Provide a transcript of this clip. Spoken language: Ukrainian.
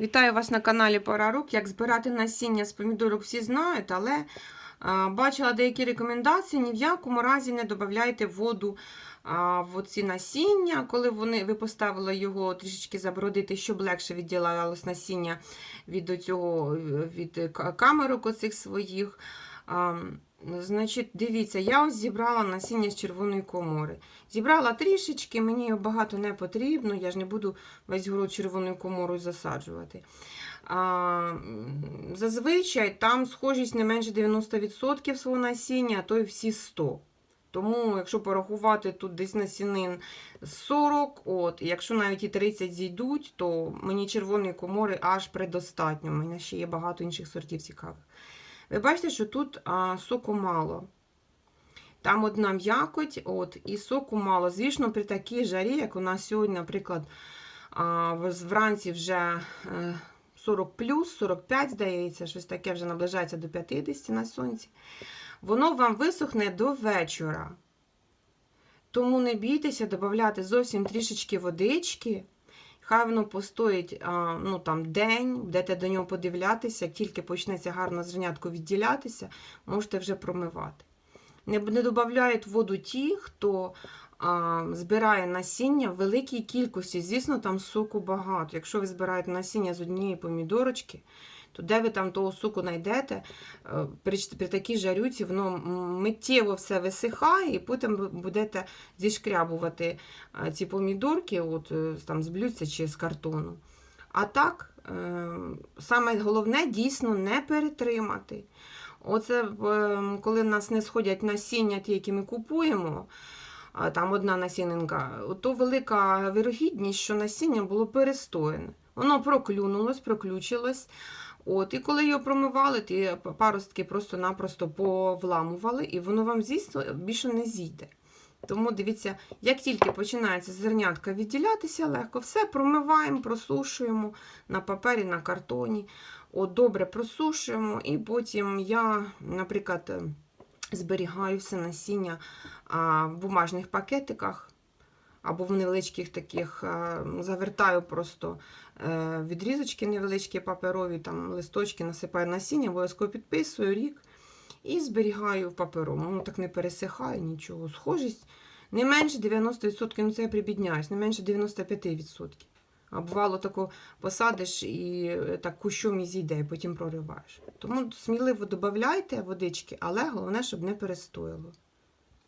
Вітаю вас на каналі Пора рук. Як збирати насіння з помідорок всі знають, але бачила деякі рекомендації. Ні в якому разі не додавайте воду в оці насіння, коли вони, ви поставили його трішечки забродити, щоб легше відділялось насіння від цього від камерок оцих своїх. Значить, дивіться, я ось зібрала насіння з червоної комори. Зібрала трішечки, мені його багато не потрібно, я ж не буду весь город червоною коморою засаджувати. А, зазвичай там схожість не менше 90% свого насіння, а то й всі 100%. Тому, якщо порахувати тут десь насінин 40, от, якщо навіть і 30 зійдуть, то мені червоної комори аж предостатньо. У мене ще є багато інших сортів цікавих. Ви бачите, що тут а, соку мало. Там одна м'якоть, от, і соку мало. Звісно, при такій жарі, як у нас сьогодні, наприклад, а, вранці вже е, 40 плюс, 45, здається, щось таке вже наближається до 50 на сонці. Воно вам висохне до вечора. Тому не бійтеся додати зовсім трішечки водички. Хай воно постоїть ну, там, день, будете до нього подивлятися, тільки почнеться гарно зернятко відділятися, можете вже промивати. Не, не додають воду ті, хто а, збирає насіння в великій кількості. Звісно, там соку багато. Якщо ви збираєте насіння з однієї помідорочки, то де ви там того соку знайдете, е, при, при такій жарюці воно миттєво все висихає, і потім будете зішкрябувати е, ці помідорки, от, е, там, з блюдця чи з картону. А так, саме головне дійсно не перетримати. Оце е, коли в нас не сходять насіння, ті, які ми купуємо, там одна насінинка, то велика вирогідність, що насіння було перестояне. Воно проклюнулось, проключилось. От, і коли його промивали, ті паростки просто-напросто повламували, і воно вам, звісно, більше не зійде. Тому дивіться, як тільки починається зернятка відділятися легко, все промиваємо, просушуємо на папері, на картоні. От, добре просушуємо, і потім я, наприклад, е, зберігаю все насіння в бумажних пакетиках або в невеличких таких, завертаю просто е, відрізочки невеличкі паперові, там листочки насипаю насіння, обов'язково підписую рік і зберігаю в паперовому. Воно так не пересихає нічого. Схожість не менше 90%, ну це я прибідняюсь, не менше 95%. А бувало тако посадиш і е, так кущом і зійде, і потім прориваєш. Тому сміливо додавайте водички, але головне, щоб не перестояло.